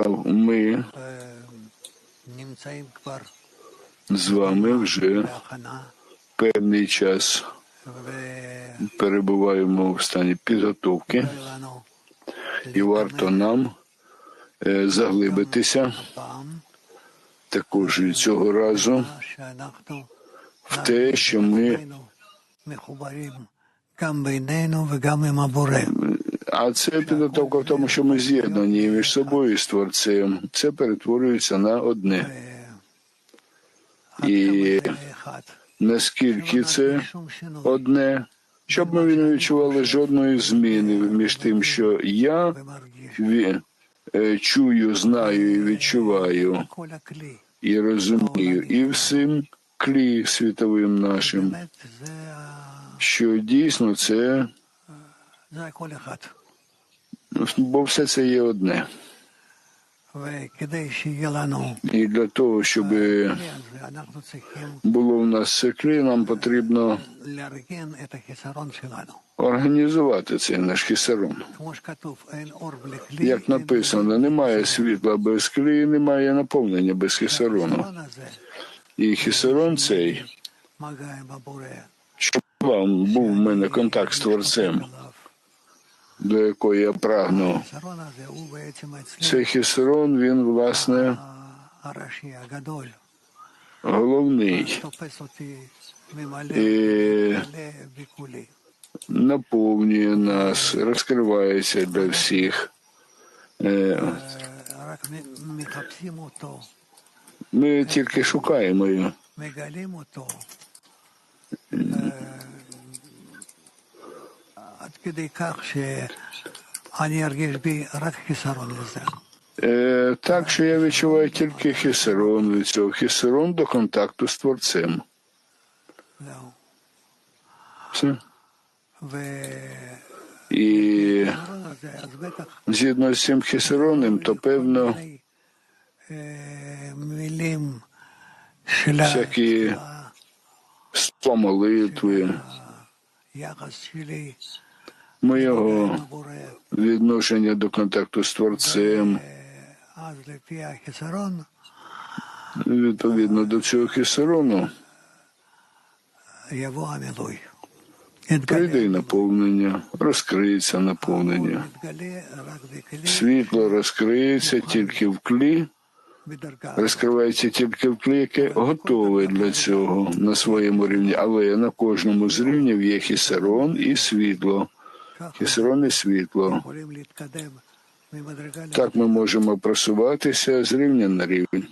сказав, ми з вами вже певний час перебуваємо в стані підготовки, і варто нам е, заглибитися. Також і цього разу в те, що ми а це підготовка в тому, що ми з'єднані між собою і з творцем. Це перетворюється на одне. І наскільки це одне, щоб ми не відчували жодної зміни між тим, що я е, чую, знаю і відчуваю і розумію, і всім клі світовим нашим, що дійсно це. Ну, бо все це є одне. І для того, щоб е, було в нас секли, нам потрібно організувати цей наш хісарон. Як написано, немає світла без клею, немає наповнення без хісарону. І хісарон цей, щоб був в мене контакт з творцем до якої я прагну. Цей хісрон, він, власне, головний і наповнює нас, розкривається для всіх. Е, ми тільки шукаємо його. Е, так, що я відчуваю тільки хісерон від цього, хісерон до контакту з творцем. Все. І згідно з цим хісероном, то певно всякі слова молитви, моєго відношення до контакту з творцем. Відповідно до цього хісарону прийде наповнення, розкриється наповнення. Світло розкриється тільки в клі, розкривається тільки в клі, яке готове для цього на своєму рівні, але на кожному з рівнів є хісарон і світло. І хісронне світло. Так ми можемо просуватися з рівня на рівень.